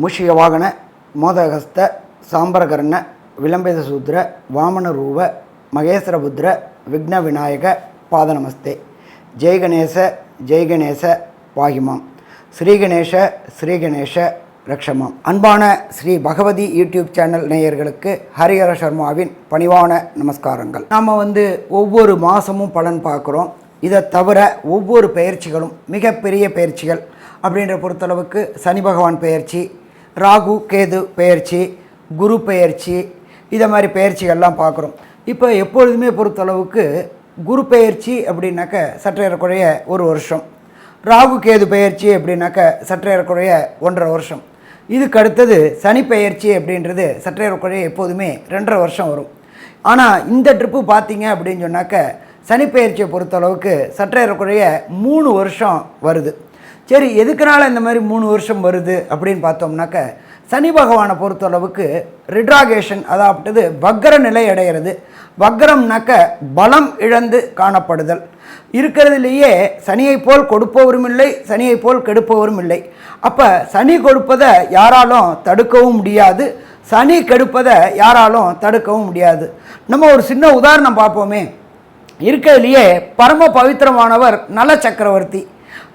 மூஷிகவாகன மோதகஸ்த சாம்பரகர்ண விளம்பேத சூத்ர வாமன ரூப மகேஸ்வரபுத்திர விக்ன விநாயக பாதநமஸ்தே. ஜெய்கணேச ஜெய்கணேச பாகிமாம் ஸ்ரீகணேஷ ஸ்ரீகணேஷ ரக்ஷமாம். அன்பான ஸ்ரீ பகவதி யூடியூப் சேனல் நேயர்களுக்கு ஹரிஹர சர்மாவின் பணிவான நமஸ்காரங்கள். நாம் வந்து ஒவ்வொரு மாதமும் பலன் பார்க்குறோம். இதை தவிர ஒவ்வொரு பயிற்சிகளும் மிகப்பெரிய பயிற்சிகள் அப்படின்ற பொறுத்தளவுக்கு சனி பகவான் பயிற்சி ராகு கேது பெயர்ச்சி குரு பெயர்ச்சி இதை மாதிரி பெயர்ச்சிகள்லாம் பார்க்குறோம். இப்போ எப்பொழுதுமே பொறுத்தளவுக்கு குரு பெயர்ச்சி அப்படின்னாக்க சற்றேறக்குறைய ஒரு வருஷம். ராகு கேது பெயர்ச்சி அப்படின்னாக்க சற்றேறக்குறைய ஒன்றரை வருஷம். இதுக்கு அடுத்தது சனி பெயர்ச்சி அப்படின்றது சற்றேறக்குறைய எப்போதுமே ரெண்டரை வருஷம் வரும். ஆனால் இந்த ட்ரிப்பு பார்த்தீங்க அப்படின்னு சொன்னாக்க சனி பெயர்ச்சியை பொறுத்தளவுக்கு சற்றேறக்குறைய மூணு வருஷம் வருது. சரி எதுக்குனால இந்த மாதிரி மூணு வருஷம் வருது அப்படின்னு பார்த்தோம்னாக்க சனி பகவானை பொறுத்தளவுக்கு ரிட்ராகேஷன் அதாவது வக்கர நிலை அடைகிறது. வக்கரம்னாக்க பலம் இழந்து காணப்படுதல். இருக்கிறதுலேயே சனியை போல் கொடுப்பவரும் இல்லை சனியை போல் கெடுப்பவரும் இல்லை. அப்போ சனி கொடுப்பதை யாராலும் தடுக்கவும் முடியாது. சனி கெடுப்பதை யாராலும் தடுக்கவும் முடியாது. நம்ம ஒரு சின்ன உதாரணம் பார்ப்போமே. இருக்கிறதுலையே பரம பவித்திரமானவர் நல சக்கரவர்த்தி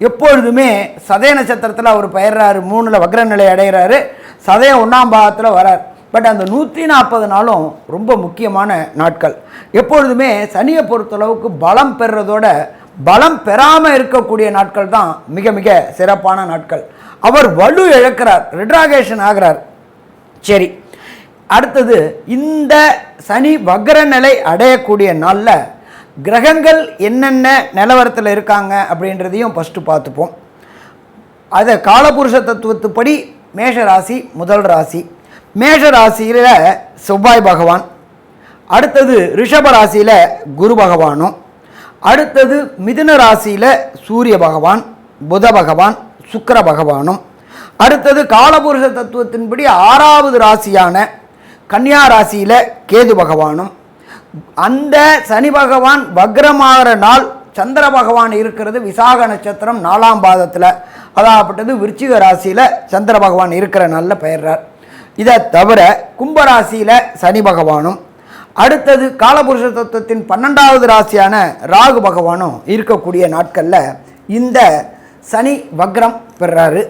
எப்பொழுதுமே சதய நட்சத்திரத்தில் அவர் பயிர்றாரு மூணில் வக்ர நிலை அடைகிறாரு சதய ஒன்றாம் பாகத்தில் வரார். பட் அந்த நூற்றி நாற்பது நாளும் ரொம்ப முக்கியமான நாட்கள். எப்பொழுதுமே சனியை பொறுத்தளவுக்கு பலம் பெறுறதோட பலம் பெறாமல் இருக்கக்கூடிய நாட்கள் தான் மிக மிக சிறப்பான நாட்கள். அவர் வலு இழக்கிறார் ரிட்ராகேஷன் ஆகிறார். சரி அடுத்தது இந்த சனி வக்ர நிலை அடையக்கூடிய நாளில் கிரகங்கள் என்னென்ன நிலவரத்தில் இருக்காங்க அப்படின்றதையும் ஃபஸ்ட்டு பார்த்துப்போம். அதை காலபுருஷ தத்துவத்துப்படி மேஷ ராசி முதல் ராசி. மேஷ ராசியில் செவ்வாய் பகவான். அடுத்தது ரிஷப ராசியில் குரு பகவானும். அடுத்தது மிதுன ராசியில் சூரிய பகவான் புத பகவான் சுக்கர பகவானும். அடுத்தது காலபுருஷ தத்துவத்தின்படி ஆறாவது ராசியான கன்னியா ராசியில் கேது பகவானும். அந்த சனி பகவான் வக்ரமாகிற நாள் சந்திர பகவான் இருக்கிறது விசாக நட்சத்திரம் நாலாம் பாதத்தில். அதாகப்பட்டது விருச்சிக ராசியில் சந்திர பகவான் இருக்கிற நாளில் பெயர்றார். இதை தவிர கும்பராசியில் சனி பகவானும் அடுத்தது காலபுருஷ தத்துவத்தின் பன்னெண்டாவது ராசியான ராகு பகவானும் இருக்கக்கூடிய நாட்களில் இந்த சனி வக்ரம் பெறாரு.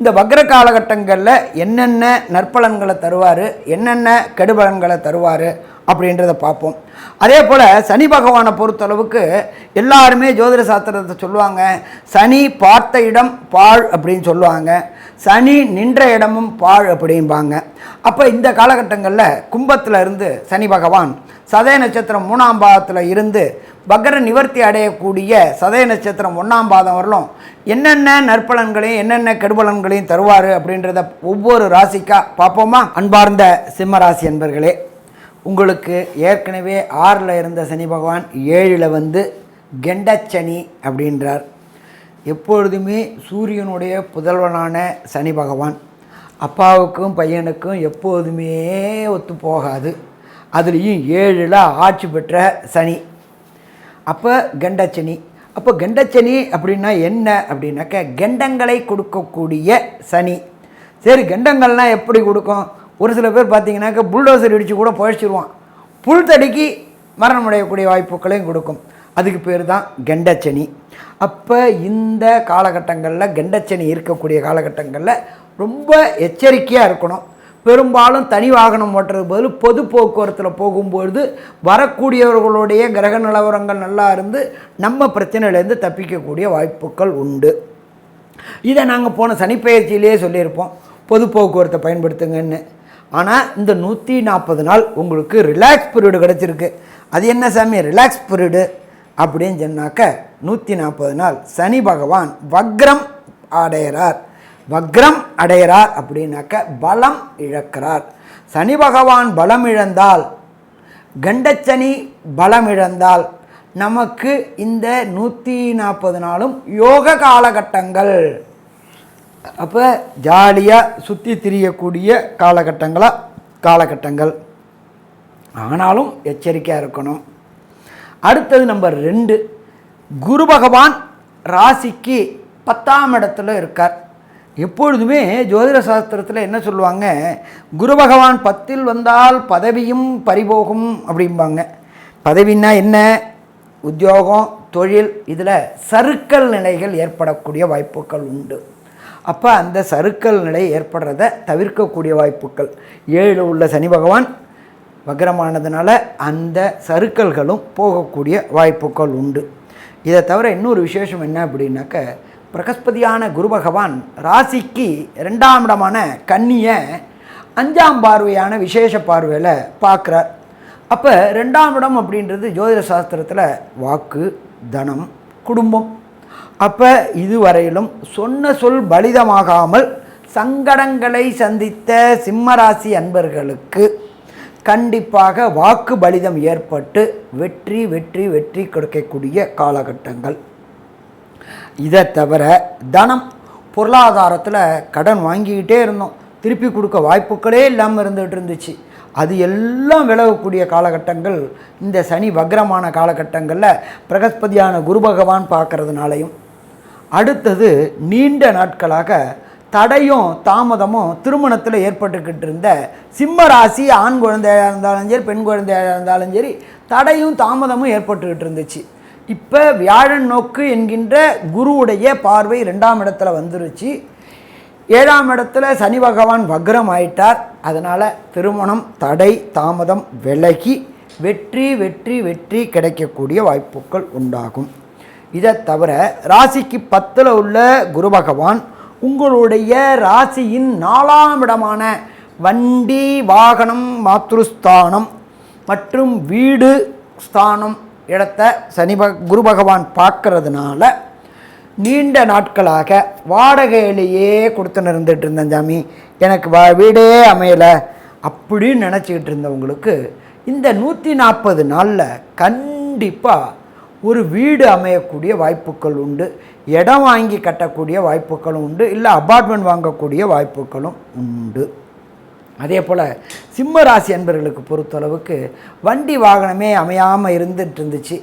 இந்த வக்ர காலகட்டங்களில் என்னென்ன நற்பலன்களை தருவார் என்னென்ன கெடுபலன்களை தருவார் அப்படின்றத பார்ப்போம். அதே போல் சனி பகவானை பொறுத்தளவுக்கு எல்லாருமே ஜோதிட சாஸ்திரத்தை சொல்லுவாங்க. சனி பார்த்த இடம் பாழ் அப்படின்னு சொல்லுவாங்க. சனி நின்ற இடமும் பாழ் அப்படிம்பாங்க. அப்போ இந்த காலகட்டங்களில் கும்பத்தில் இருந்து சனி பகவான் சதய நட்சத்திரம் மூணாம் பாதத்தில் இருந்து பக்ர நிவர்த்தி அடையக்கூடிய சதய நட்சத்திரம் ஒன்றாம் பாதம் வரலும் என்னென்ன நற்பலன்களையும் என்னென்ன கெடுபலன்களையும் தருவார் அப்படின்றத ஒவ்வொரு ராசிக்காக பார்ப்போமா? அன்பார்ந்த சிம்ம ராசி என்பர்களே உங்களுக்கு ஏற்கனவே ஆறில் இருந்த சனி பகவான் ஏழில் வந்து கெண்டச்சனி அப்படின்றார். எப்பொழுதுமே சூரியனுடைய புதல்வனான சனி பகவான். அப்பாவுக்கும் பையனுக்கும் எப்போதுமே ஒத்து போகாது. அதுலேயும் ஏழில் ஆட்சி பெற்ற சனி. அப்போ கெண்டச்சனி. அப்போ கெண்டச்சனி அப்படின்னா என்ன? அப்படின்னாக்க கெண்டங்களை கொடுக்கக்கூடிய சனி. சரி கெண்டங்கள்லாம் எப்படி கொடுக்கும்? ஒரு சில பேர் பார்த்தீங்கன்னாக்க புல்டோசர் இடித்து கூட பழச்சிருவான். புல் தடிக்கு மரணம் அடையக்கூடிய வாய்ப்புகளையும் கொடுக்கும். அதுக்கு பேர் தான் கெண்டச்சனி. அப்போ இந்த காலகட்டங்களில் கெண்டச்சனி இருக்கக்கூடிய காலகட்டங்களில் ரொம்ப எச்சரிக்கையாக இருக்கணும். பெரும்பாலும் தனி வாகனம் ஓட்டுறது பதில் பொது போக்குவரத்தில் போகும்பொழுது வரக்கூடியவர்களுடைய கிரக நிலவரங்கள் நல்லா இருந்து நம்ம பிரச்சனையிலேருந்து தப்பிக்கக்கூடிய வாய்ப்புகள் உண்டு. இதை நாங்கள் போன சனிப்பயிற்சியிலேயே சொல்லியிருப்போம். பொது போக்குவரத்தை பயன்படுத்துங்கன்னு. ஆனால் இந்த நூற்றி நாற்பது நாள் உங்களுக்கு ரிலாக்ஸ் பீரியடு கிடச்சிருக்கு. அது என்ன சாமி? ரிலாக்ஸ் பீரியடு அப்படின்னு சொன்னாக்க நூற்றி நாற்பது நாள் சனி பகவான் வக்ரம் அடைகிறார். வக்ரம் அடைகிறார் அப்படின்னாக்க பலம் இழக்கிறார். சனி பகவான் பலம் இழந்தால் கண்டச்சனி பலம் இழந்தால் நமக்கு இந்த நூற்றி நாற்பது நாளும் யோக காலகட்டங்கள். அப்போ ஜாலியாக சுற்றி திரியக்கூடிய காலகட்டங்களாக காலகட்டங்கள். ஆனாலும் எச்சரிக்கையாக இருக்கணும். அடுத்தது நம்பர் ரெண்டு. குரு பகவான் ராசிக்கு பத்தாம் இடத்துல இருக்கார். எப்பொழுதுமே ஜோதிட சாஸ்திரத்தில் என்ன சொல்லுவாங்க? குரு பகவான் பத்தில் வந்தால் பதவியும் பறிபோகும் அப்படிம்பாங்க. பதவின்னா என்ன? உத்தியோகம் தொழில் இதில் சறுக்கல் நிலைகள் ஏற்படக்கூடிய வாய்ப்புகள் உண்டு. அப்போ அந்த சறுக்கல் நிலை ஏற்படுறத தவிர்க்கக்கூடிய வாய்ப்புகள். ஏழு உள்ள சனி பகவான் வக்ரமானதுனால அந்த சறுக்கல்களும் போகக்கூடிய வாய்ப்புகள் உண்டு. இதை தவிர இன்னொரு விசேஷம் என்ன அப்படின்னாக்க பிரகஸ்பதியான குரு பகவான் ராசிக்கு ரெண்டாம் இடமான கன்னியை அஞ்சாம் பார்வையான விசேஷ பார்வையில் பார்க்குறார். அப்போ ரெண்டாம் இடம் அப்படின்றது ஜோதிட சாஸ்திரத்தில் வாக்கு தனம் குடும்பம். அப்போ இதுவரையிலும் சொன்ன சொல் பலிதமாகாமல் சங்கடங்களை சந்தித்த சிம்மராசி அன்பர்களுக்கு கண்டிப்பாக வாக்கு பலிதம் ஏற்பட்டு வெற்றி வெற்றி வெற்றி கொடுக்கக்கூடிய காலகட்டங்கள். இதை தவிர தனம் பொருளாதாரத்தில் கடன் வாங்கிக்கிட்டே இருந்தோம். திருப்பி கொடுக்க வாய்ப்புகளே இல்லாமல் இருந்துகிட்டு இருந்துச்சு. அது எல்லாம் விலகக்கூடிய காலகட்டங்கள். இந்த சனி வக்ரமான காலகட்டங்களில் பிரகஸ்பதியான குரு பகவான் பார்க்கறதுனாலையும் அடுத்தது நீண்ட நாட்களாக தடையும் தாமதமும் திருமணத்தில் ஏற்பட்டுக்கிட்டு இருந்த சிம்ம ராசி ஆண் குழந்தையாக இருந்தாலும் சரி பெண் குழந்தையாக இருந்தாலும் சரி தடையும் தாமதமும் ஏற்பட்டுக்கிட்டு இருந்துச்சு இப்போ வியாழன் நோக்கு என்கின்ற குருவுடைய பார்வை ரெண்டாம் இடத்துல வந்துருச்சு. ஏழாம் இடத்துல சனி பகவான் வக்ரம் ஆயிட்டார். அதனால் திருமணம் தடை தாமதம் விலகி வெற்றி வெற்றி வெற்றி கிடைக்கக்கூடிய வாய்ப்புகள் உண்டாகும். இதை தவிர ராசிக்கு பத்தில் உள்ள குரு பகவான் உங்களுடைய ராசியின் நாலாம் இடமான வண்டி வாகனம் மாத்ருஸ்தானம் மற்றும் வீடு ஸ்தானம் இடத்த சனி பக குரு பகவான் பார்க்கறதுனால நீண்ட நாட்களாக வாடகையிலேயே கொடுத்து இருந்துட்டு இருந்தேன் சாமி. எனக்கு வா வீடே அமையலை அப்படின்னு நினச்சிக்கிட்டு இருந்தவங்களுக்கு இந்த நூற்றி நாற்பது நாளில் கண்டிப்பாக ஒரு வீடு அமையக்கூடிய வாய்ப்புகள் உண்டு இடம் வாங்கி கட்டக்கூடிய வாய்ப்புகளும் உண்டு இல்லை அபார்ட்மெண்ட் வாங்கக்கூடிய வாய்ப்புகளும் உண்டு. அதே போல் சிம்ம ராசி அன்பர்களுக்கு பொறுத்தளவுக்கு வண்டி வாகனமே அமையாமல் இருந்துட்டு இருந்துச்சு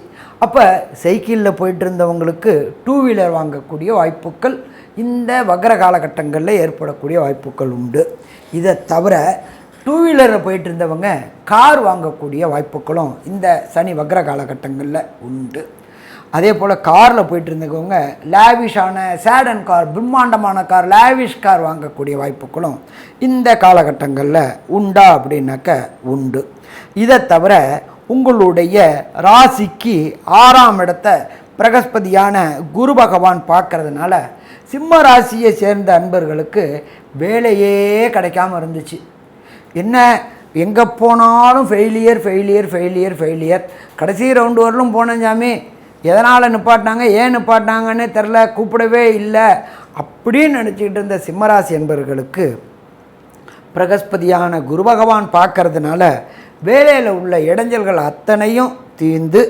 அப்போ சைக்கிளில் போயிட்டு இருந்தவங்களுக்கு டூ வீலர் வாங்கக்கூடிய வாய்ப்புகள் இந்த வக்ர காலகட்டங்களில் ஏற்படக்கூடிய வாய்ப்புகள் உண்டு. இதை தவிர டூ வீலரில் போயிட்டு இருந்தவங்க கார் வாங்கக்கூடிய வாய்ப்புகளும் இந்த சனி வக்ர காலகட்டங்களில் உண்டு. அதே போல் காரில் போயிட்டு இருந்தவங்க லேவிஷான சேடன் கார் பிரம்மாண்டமான கார் லேவிஷ் கார் வாங்கக்கூடிய வாய்ப்புகளும் இந்த காலகட்டங்களில் உண்டா அப்படின்னாக்க உண்டு. இதை தவிர உங்களுடைய ராசிக்கு ஆறாம் இடத்த பிரகஸ்பதியான குரு பகவான் பார்க்கறதுனால சிம்ம ராசியை சேர்ந்த அன்பர்களுக்கு வேலையே கிடைக்காம இருந்துச்சு. என்ன? எங்கே போனாலும் ஃபெயிலியர் ஃபெயிலியர் ஃபெயிலியர் ஃபெயிலியர் கடைசி ரவுண்டு வரலும் போனேன் சாமி. எதனால் நிப்பாட்டினாங்க? ஏன் நிப்பாட்டினாங்கன்னு தெரில கூப்பிடவே இல்லை. அப்படின்னு நினச்சிக்கிட்டு இருந்த சிம்மராசி என்பவர்களுக்கு பிரகஸ்பதியான குரு பகவான் பார்க்கறதுனால வேலையில் உள்ள இடைஞ்சல்கள் அத்தனையும் தீர்ந்து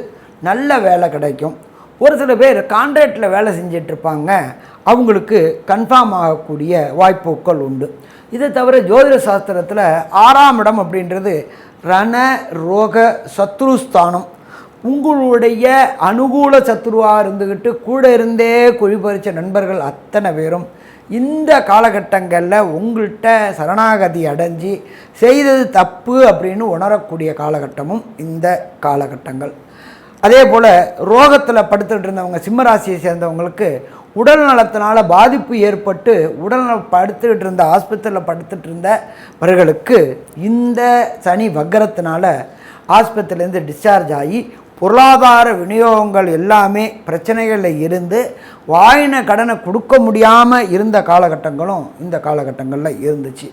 நல்ல வேலை கிடைக்கும். ஒரு சில பேர் கான்ட்ராக்டில் வேலை செஞ்சிட்ருப்பாங்க அவங்களுக்கு கன்ஃபார்ம் ஆகக்கூடிய வாய்ப்புகள் உண்டு. இதை தவிர ஜோதிட சாஸ்திரத்தில் ஆறாம் இடம் அப்படின்றது ரண ரோக சத்ருஸ்தானம் உங்களுடைய அனுகூல சத்ருவாக இருந்துக்கிட்டு கூட இருந்தே குழிபறித்த நண்பர்கள் அத்தனை பேரும் இந்த காலகட்டங்களில் உங்கள்கிட்ட சரணாகதி அடைஞ்சி செய்தது தப்பு அப்படின்னு உணரக்கூடிய காலகட்டமும் இந்த காலகட்டங்கள். அதே போல் ரோகத்தில் படுத்துக்கிட்டு இருந்தவங்க சிம்மராசியை சேர்ந்தவங்களுக்கு உடல் நலத்தினால் பாதிப்பு ஏற்பட்டு உடல் படுத்துக்கிட்டு இருந்த ஆஸ்பத்திரியில் படுத்துட்டு இருந்தவர்களுக்கு இந்த சனி வக்கரத்தினால ஆஸ்பத்திரியிலேருந்து டிஸ்சார்ஜ் ஆகி பொருளாதார விநியோகங்கள் எல்லாமே பிரச்சனைகளில் இருந்து வாயின கடனை கொடுக்க முடியாமல் இருந்த காலகட்டங்களும் இந்த காலகட்டங்களில் இருந்துச்சு.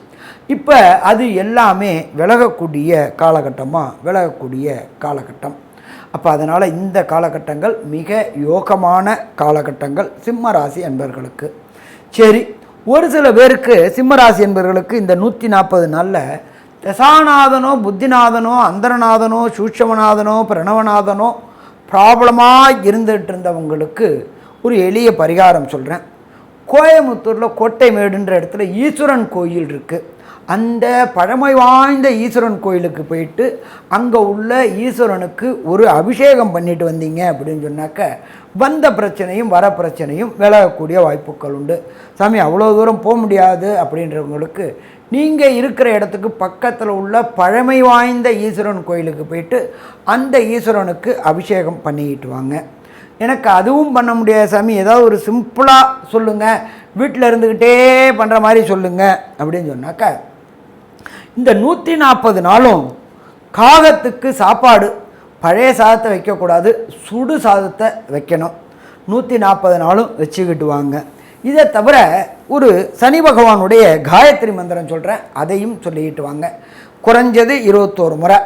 இப்போ அது எல்லாமே விலகக்கூடிய காலகட்டமாக விலகக்கூடிய காலகட்டம். அப்போ அதனால் இந்த காலகட்டங்கள் மிக யோகமான காலகட்டங்கள் சிம்ம ராசி என்பவர்களுக்கு சரி ஒரு சில பேருக்கு சிம்மராசி என்பவர்களுக்கு இந்த நூற்றி நாற்பது நாளில் தசாநாதனோ புத்திநாதனோ அந்தரநாதனோ சூட்சமநாதனோ பிரணவநாதனோ ப்ராப்ளமாக இருந்துகிட்டு இருந்தவங்களுக்கு ஒரு எளிய பரிகாரம் சொல்கிறேன் கோயமுத்தூரில் கோட்டைமேடுன்ற இடத்துல ஈஸ்வரன் கோயில் இருக்குது அந்த பழமை வாய்ந்த ஈஸ்வரன் கோயிலுக்கு போயிட்டு அங்கே உள்ள ஈஸ்வரனுக்கு ஒரு அபிஷேகம் பண்ணிட்டு வந்தீங்க அப்படின்னு சொன்னாக்க வந்த பிரச்சனையும் வர பிரச்சனையும் விலகக்கூடிய வாய்ப்புகள் உண்டு. சாமி அவ்வளோ தூரம் போக முடியாது அப்படின்றவங்களுக்கு நீங்கள் இருக்கிற இடத்துக்கு பக்கத்தில் உள்ள பழமை வாய்ந்த ஈஸ்வரன் கோயிலுக்கு போயிட்டு அந்த ஈஸ்வரனுக்கு அபிஷேகம் பண்ணிக்கிட்டு வாங்க. எனக்கு அதுவும் பண்ண முடியாது சாமி. ஏதாவது ஒரு சிம்பிளாக சொல்லுங்கள் வீட்டில் இருந்துக்கிட்டே பண்ணுற மாதிரி சொல்லுங்கள் அப்படின்னு சொன்னாக்க இந்த நூற்றி நாற்பது நாளும் காகத்துக்கு சாப்பாடு பழைய சாதத்தை வைக்கக்கூடாது சுடு சாதத்தை வைக்கணும். நூற்றி நாற்பது நாளும் வச்சுக்கிட்டு வாங்க இதை தவிர ஒரு சனி பகவானுடைய காயத்ரி மந்திரம் சொல்கிறேன் அதையும் சொல்லிக்கிட்டு வாங்க குறைஞ்சது இருபத்தோரு முறை.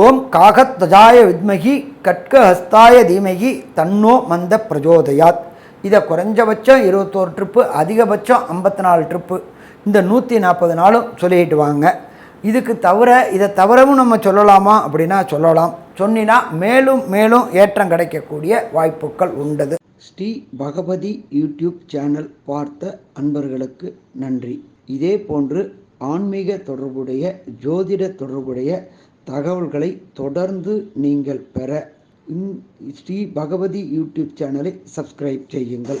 ஓம் காகத்வஜாய வித்மகி கட்க ஹஸ்தாய தீமகி தன்னோ மந்த பிரஜோதயாத். இதை குறைஞ்சபட்சம் இருபத்தோரு ட்ரிப்பு அதிகபட்சம் ஐம்பத்தி நாலு ட்ரிப்பு இந்த நூற்றி நாற்பது நாளும் சொல்லிட்டு வாங்க. இதுக்கு தவிர இதை தவிரவும் நம்ம சொல்லலாமா? அப்படின்னா சொல்லலாம். சொன்னினா மேலும் மேலும் ஏற்றம் கிடைக்கக்கூடிய வாய்ப்புகள் உண்டது. ஸ்ரீ பகவதி யூடியூப் சேனல் பார்த்த அன்பர்களுக்கு நன்றி. இதே போன்று ஆன்மீக தொடர்புடைய ஜோதிட தொடர்புடைய தகவல்களை தொடர்ந்து நீங்கள் பெற ஸ்ரீ பகவதி யூடியூப் சேனலை சப்ஸ்கிரைப் செய்யுங்கள்.